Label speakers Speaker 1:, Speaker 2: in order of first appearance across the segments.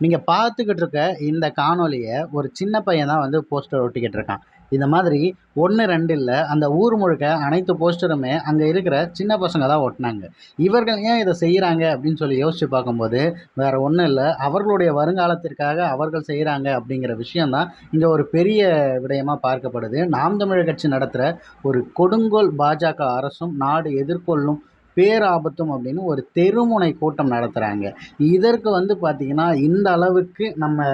Speaker 1: நீங்கள் பார்த்துக்கிட்டு இருக்க இந்த காணொலியை ஒரு சின்ன பையன் தான் வந்து போஸ்டர் ஒட்டிக்கிட்டு இருக்கான். இந்த மாதிரி ஒன்று ரெண்டு இல்லை அந்த ஊர் முழுக்க அனைத்து போஸ்டருமே அங்கே இருக்கிற சின்ன பசங்க தான் ஒட்டினாங்க. இவர்கள் ஏன் இதை செய்கிறாங்க அப்படின்னு சொல்லி யோசித்து பார்க்கும்போது வேறு ஒன்றும் இல்லை அவர்களுடைய வருங்காலத்திற்காக அவர்கள் செய்கிறாங்க அப்படிங்கிற விஷயந்தான் இங்கே ஒரு பெரிய விடயமாக பார்க்கப்படுது. நாம் தமிழர் கட்சி நடத்துகிற ஒரு கொடுங்கோல் பாஜக அரசும் நாடு எதிர்கொள்ளும் பேராபத்தும் அப்படின்னு ஒரு தெருமுனை கூட்டம் நடத்துகிறாங்க இதற்கு வந்து பார்த்திங்கன்னா இந்த அளவுக்கு நம்ம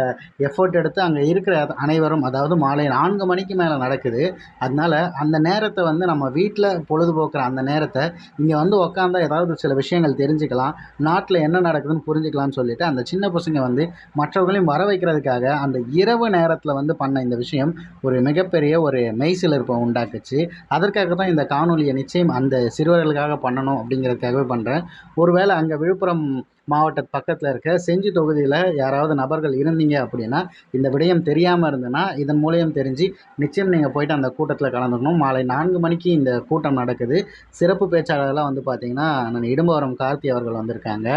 Speaker 1: எஃபர்ட் எடுத்து அங்கே இருக்கிற அனைவரும் அதாவது மாலை நான்கு மணிக்கு மேலே நடக்குது. அதனால் அந்த நேரத்தை வந்து நம்ம வீட்டில் பொழுதுபோக்குற அந்த நேரத்தை இங்கே வந்து உக்காந்தா ஏதாவது சில விஷயங்கள் தெரிஞ்சுக்கலாம். நாட்டில் என்ன நடக்குதுன்னு புரிஞ்சுக்கலாம்னு சொல்லிட்டு அந்த சின்ன பசங்க வந்து மற்றவர்களையும் வர வைக்கிறதுக்காக அந்த இரவு நேரத்தில் வந்து பண்ண இந்த விஷயம் ஒரு மிகப்பெரிய ஒரு மெய்சிலிருப்பை உண்டாக்குச்சு. அதற்காக தான் இந்த காணொலியை நிச்சயம் அந்த சிறுவர்களுக்காக பண்ணணும் அப்படிங்கிறதுக்காகவே பண்ணுறேன் ஒருவேளை அங்கே விழுப்புரம் மாவட்ட பக்கத்தில் இருக்க செஞ்சி தொகுதியில் யாராவது நபர்கள் இருந்தீங்க அப்படின்னா இந்த விடயம் தெரியாமல் இருந்ததுன்னா இதன் மூலியம் தெரிஞ்சு நிச்சயம் நீங்கள் போயிட்டு அந்த கூட்டத்தில் கலந்துக்கணும். மாலை நான்கு மணிக்கு இந்த கூட்டம் நடக்குது. சிறப்பு பேச்சாளர்களாக வந்து பார்த்திங்கன்னா நான் இடும்பவரம் கார்த்தி அவர்கள் வந்திருக்காங்க.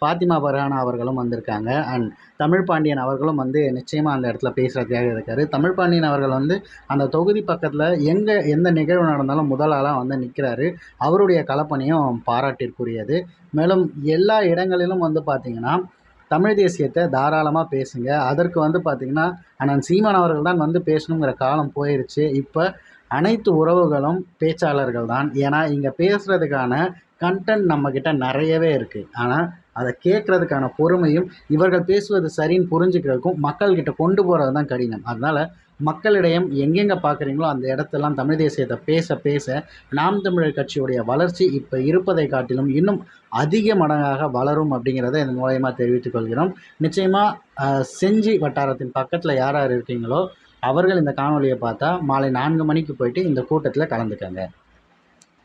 Speaker 1: ஃபாத்திமா பர்ஹானா அவர்களும் வந்திருக்காங்க. அண்ட் தமிழ் பாண்டியன் அவர்களும் வந்து நிச்சயமாக அந்த இடத்துல பேசுகிறதுக்காக இருக்கார். தமிழ் பாண்டியன் அவர்கள் வந்து அந்த தொகுதி பக்கத்தில் எங்கே எந்த நிகழ்வு நடந்தாலும் முதலாளாக வந்து நிற்கிறாரு அவருடைய கலப்பணியும் பாராட்டிற்குரியது. மேலும் எல்லா இடங்களிலும் வந்து பார்த்திங்கன்னா தமிழ் தேசியத்தை தாராளமாக பேசுங்க. அதற்கு வந்து பார்த்திங்கன்னா அண்ணன் சீமான் அவர்கள் தான் வந்து பேசணுங்கிற காலம் போயிருச்சு. இப்போ அனைத்து உறவுகளும் பேச்சாளர்கள் தான். ஏன்னா இங்கே பேசுகிறதுக்கான கண்டென்ட் நம்மக்கிட்ட நிறையவே இருக்குது ஆனால் அதை கேட்குறதுக்கான பொறுமையும் இவர்கள் பேசுவது சரின்னு புரிஞ்சுக்கிறதுக்கும் மக்கள்கிட்ட கொண்டு போகிறது தான் கடினம். அதனால் மக்களிடையம் எங்கெங்கே பார்க்குறீங்களோ அந்த இடத்தெல்லாம் தமிழ் தேசியத்தை பேச பேச நாம் தமிழர் கட்சியுடைய வளர்ச்சி இப்போ இருப்பதை காட்டிலும் இன்னும் அதிக மடங்காக வளரும் அப்படிங்கிறத இதன் மூலயமா தெரிவித்துக் கொள்கிறோம். நிச்சயமாக செஞ்சி வட்டாரத்தின் பக்கத்தில் யார் யார் இருக்கீங்களோ அவர்கள் இந்த காணொலியை பார்த்தா மாலை நான்கு மணிக்கு போயிட்டு இந்த கூட்டத்தில் கலந்துக்கங்க.